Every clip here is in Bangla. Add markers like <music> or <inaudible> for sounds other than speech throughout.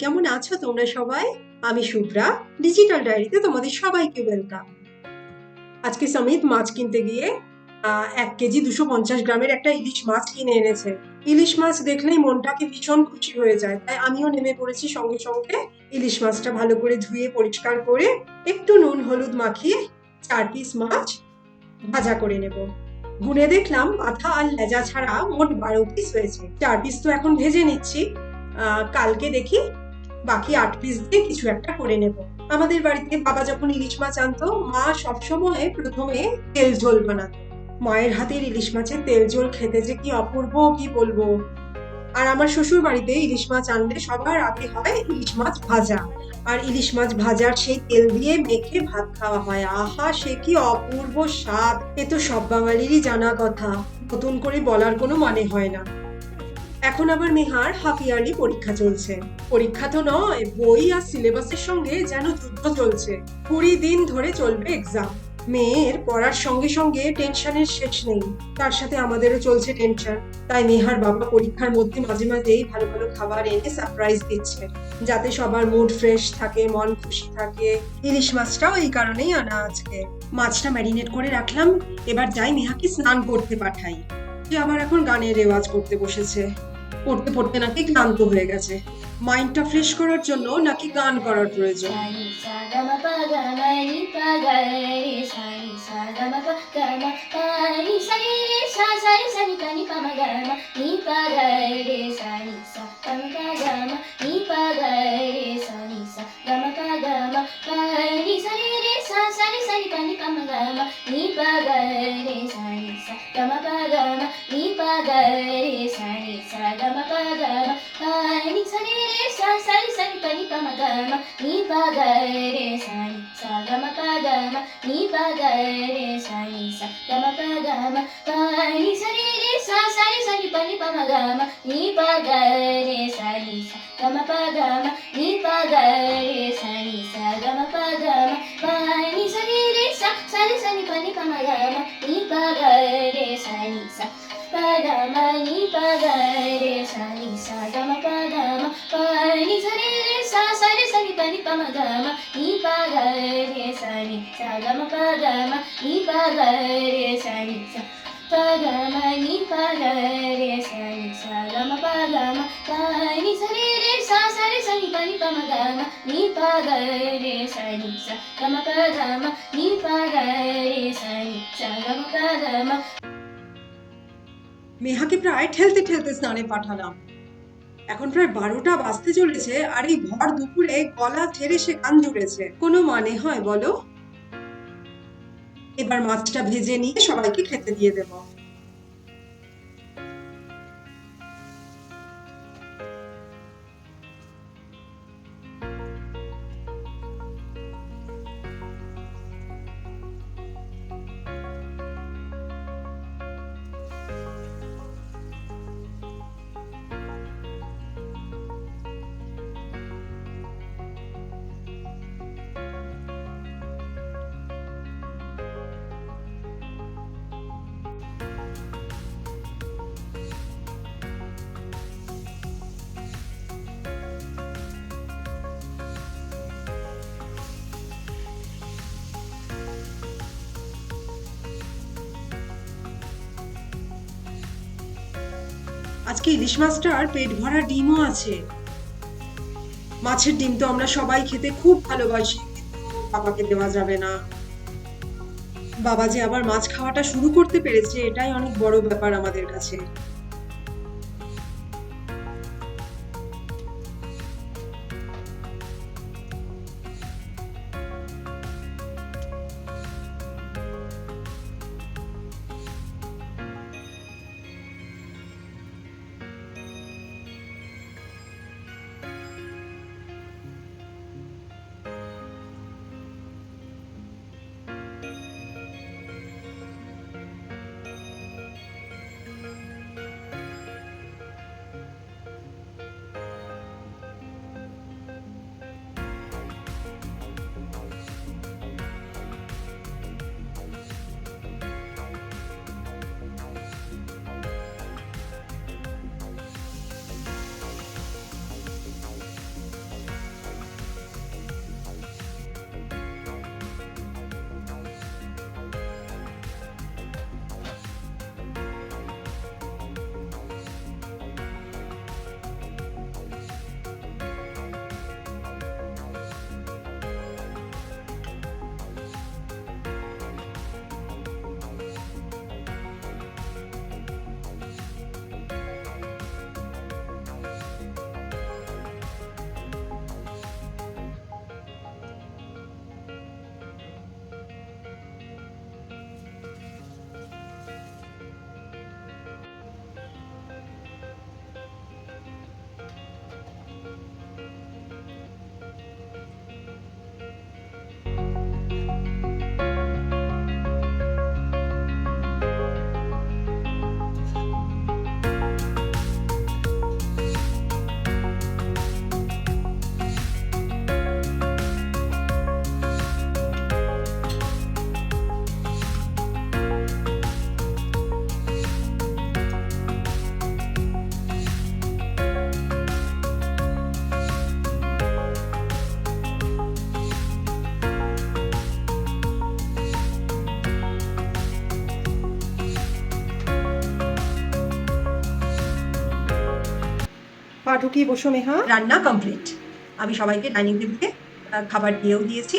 কেমন আছো তোমরা সবাই? আমি শুভ্রা ডিজিটাল ডায়েরিতে তোমাদের সবাইকে ওয়েলকাম আজকে সমিত মাছ কিনতে গিয়ে এক কেজি দুশো পঞ্চাশ গ্রামের একটা ইলিশ মাছ কিনে এনেছে। ইলিশ মাছ দেখলেই মনটাকে ভীষণ খুশি হয়ে যায়। তাই আমিও নেমে পড়েছি সঙ্গে সঙ্গে ইলিশ মাছটা ভালো করে ধুয়ে, পরিষ্কার করে একটু নুন, হলুদ মাখিয়ে চার পিস মাছ ভাজা করে নেব। গুনে দেখলাম মাথা আর লেজা ছাড়া মোট বারো পিস হয়েছে। চার পিস তো এখন ভেজে নিচ্ছি। কালকে দেখি বাকি আট পিস দিয়ে কিছু একটা করে নেব। আমাদের বাড়িতে বাবা যখন ইলিশ মাছ আনতো, মা সবসময় প্রথমে তেল ঝোল বানাতো। মায়ের হাতের ইলিশ মাছের তেল ঝোল খেতে যে কি অপূর্ব, কি বলব? আর আমার শ্বশুর বাড়িতে ইলিশ মাছ আনলে সবার আগে হয় ইলিশ মাছ ভাজা। আর ইলিশ মাছ ভাজার সেই তেল দিয়ে মেখে ভাত খাওয়া হয়। আহা, সে কি অপূর্ব স্বাদ! এ তো সব বাঙালিরই জানা কথা। নতুন করে বলার কোনো মানে হয় না। এখন আবার মেহার হাফ ইয়ারলি পরীক্ষা চলছে। পরীক্ষা তো নয়, বই আর সিলেবাসের সঙ্গে যেন যুদ্ধ চলছে। কুড়ি দিন ধরে চলবে এক্সাম মেয়ের পড়ার সঙ্গে সঙ্গে টেনশনের শেষ নেই। তার সাথে আমাদেরও চলছে টেনশন তাই নেহার বাবা পরীক্ষার মধ্যে মাঝে মাঝেই ভালো ভালো খাবার এনে সারপ্রাইজ দিচ্ছে। যাতে সবার মুড ফ্রেশ থাকে, মন খুশি থাকে। ইলিশ মাছটাও এই কারণেই আনা আজকে। মাছটা ম্যারিনেট করে রাখলাম। এবার যাই নেহাকে স্নান করতে পাঠাই। সে আবার এখন গানের রেওয়াজ করতে বসেছে। পড়তে পড়তে নাকি ক্লান্ত হয়ে গেছে মাইন্ডটা ফ্রেশ করার জন্য নাকি গান করার প্রয়োজন ga సరి పని కమగమ నీ పగరే సని స గమ పగమ నీ పగరే సని స గమ పగమ పని సని రే స సరి సరి పని కమగమ నీ పగరే సని స గమ పగమ నీ పగరే సని స గమ పగమ పని సరి రే స సరి సరి పని కమగమ నీ పగరే సని స గమ పగమ నీ sa ni sa ga ma pa ga ma pa ni sa ni re sa sa ni sa ni pa ni pa ma ga ma ni pa ga re sa ni sa ga ma pa ga ma ni pa ga re sa ni sa ga ma pa ga ma মেহাকে প্রায় ঠেলতে ঠেলতে স্নানে পাঠালাম এখন প্রায় বারোটা বাজতে চলেছে আর এই ভর দুপুরে গলা ছেড়ে সে কান জুড়েছে। কোনো মানে হয় বলো? এবার মাছটা ভেজে নিয়ে সবাইকে খেতে দিয়ে দেবো। আজকে ইলিশ মাছটার পেট ভরা ডিমও আছে। মাছের ডিম তো আমরা সবাই খেতে খুব ভালোবাসি বাবাকে দেওয়া যাবে না। বাবা যে আবার মাছ খাওয়াটা শুরু করতে পেরেছে, এটাই অনেক বড় ব্যাপার আমাদের কাছে। পা ঢুকিয়ে বসো মেহা রান্না কমপ্লিট আমি সবাইকে ডাইনিং টেবিলে খাবার দিয়েও দিয়েছি।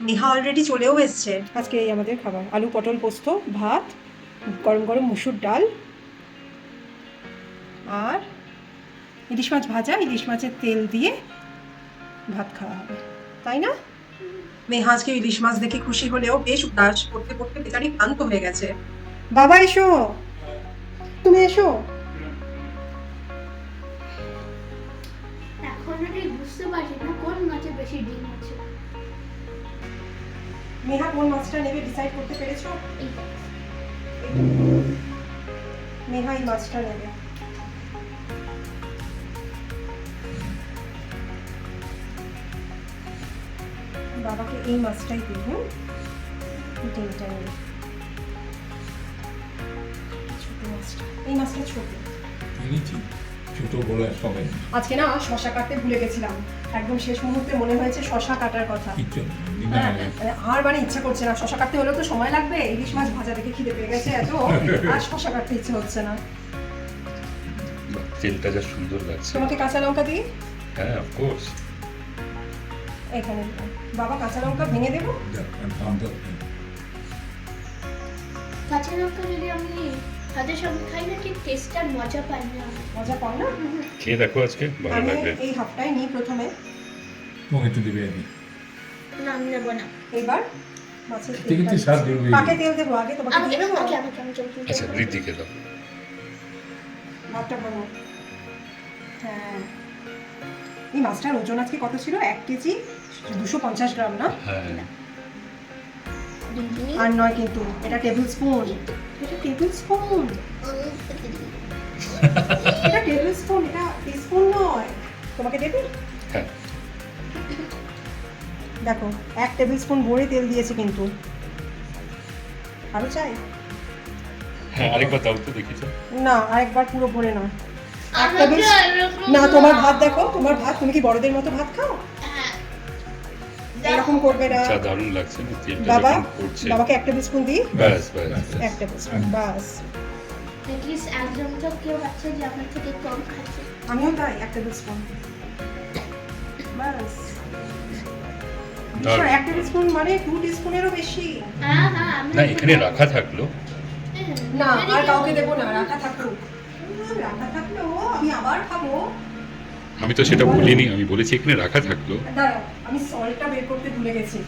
নেহা অলরেডি চলেও এসছে। আজকে এই আমাদের খাবার। আলু পটল পোস্ত ভাত গরম গরম মুসুর ডাল আর ইলিশ মাছ ভাজা। ইলিশ মাছের তেল দিয়ে ভাত খাওয়া হবে। তাই না? মেহা আজকে ইলিশ মাছ দেখে খুশি হলেও বেশ উদাস। করতে করতে বেচারি ক্লান্ত হয়ে গেছে। বাবা এসো। তুমি এসো। বুঝতে পারছি না কোন মাছে বেশি ডিম আছে মেহা কোন মাছটা নেবে ডিসাইড করতে পেরেছ? মেহা এই মাছটা নেবে। বাবাকে এই মাছটাই দিই হুম ডিমটা নেবে। ছোট মাছটা। এই মাছটা ছোট। ছোট বড় সবাই আজকে না শশা কাটতে ভুলে গেছিলাম। একদম শেষ মুহূর্তে মনে হয়েছে শশা কাটার কথা। হ্যাঁ, মানে আর মানে ইচ্ছা করছে না। শশা কাটতে হলেও তো সময় লাগবে। ইলিশ মাছ ভাজা দেখে খিদে পেয়ে গেছে এত। আর শশা কাটতে ইচ্ছে হচ্ছে না। তেলটা যা সুন্দর লাগছে। তোমাকে কাঁচা লঙ্কা দিই? হ্যাঁ অফকোর্স এখানে বাবা কাঁচা লঙ্কা ভেঙে দেবো। কাঁচা লঙ্কা যদি আমি ভাতের সঙ্গে খাই না ঠিক টেস্টটার মজা পাই না। মজা পাও না? খেয়ে দেখো আজকে ভালো আমি লাগবে। এই হাফটাই নিই প্রথমে। তোমাকে একটু দিবে আমি না আমি নেব না। এবার মাছের ঠিক আছে স্বাদ বেরোবে পাকে তেল দেবো আগে তোমাকে দেবো? আমাকে আচ্ছা বৃদ্ধিকে দাও ভাতটা বানাও হ্যাঁ। এই মাছটার ওজন আজকে কত ছিল? এক কেজি দুশো পঞ্চাশ গ্রাম না? হ্যাঁ। আর নয় কিন্তু এটা টেবিল স্পুন এটা টেবিল স্পুন এটা টেবিল স্পুন এটা স্পুন নয়। তোমাকে দেবে? হ্যাঁ। দেখো এক টেবিল স্পুন ভরে তেল দিয়েছে কিন্তু। আরও চাই? হ্যাঁ আরেকবার দাও তো দেখি না আরেকবার পুরো ভরে না এক টেবিল না তোমার ভাত দেখো তোমার ভাত তুমি কি বড়দের মতো ভাত খাও। এরকম করবে না। দারুণ লাগছে না তেলটা বাবা বাবাকে এক টেবিল স্পুন দিই। ব্যাস ব্যাস এক টেবিল বাস অ্যাটলিস্ট একজন তো কেউ আছে যে আমার থেকে কম খাচ্ছে। আমিও তাই এক টেবিল স্পুন বাস দারুণ। এক স্পুন মানে টু টিস্পুনেরও বেশি। হ্যাঁ হ্যাঁ না এখানে রাখা থাকল। হ্যাঁ, না আর কাউকে দেবো না রাখা থাকল। রাখা থাকল আমি আবার খাব। আমি তো সেটা বলিনি আমি বলেছি এখানে রাখা থাকল। দাঁড়াও আমি সল্টটা বের করতে ভুলে গেছি।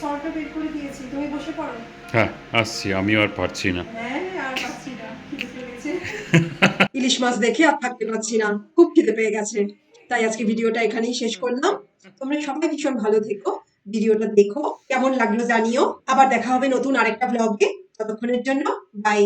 সল্টটা বের করে দিয়েছি তুমি বসে পড়ো। হ্যাঁ আসছি আমিও আর পারছি না। হ্যাঁ আর না <laughs> ইলিশ মাছ দেখে আর থাকতে পারছি না খুব খিদে পেয়ে গেছে। তাই আজকে ভিডিওটা এখানেই শেষ করলাম। তোমরা সবাই ভীষণ ভালো থেকো ভিডিওটা দেখো কেমন লাগল জানিও। আবার দেখা হবে নতুন আরেকটা ব্লগে ততক্ষণের জন্য বাই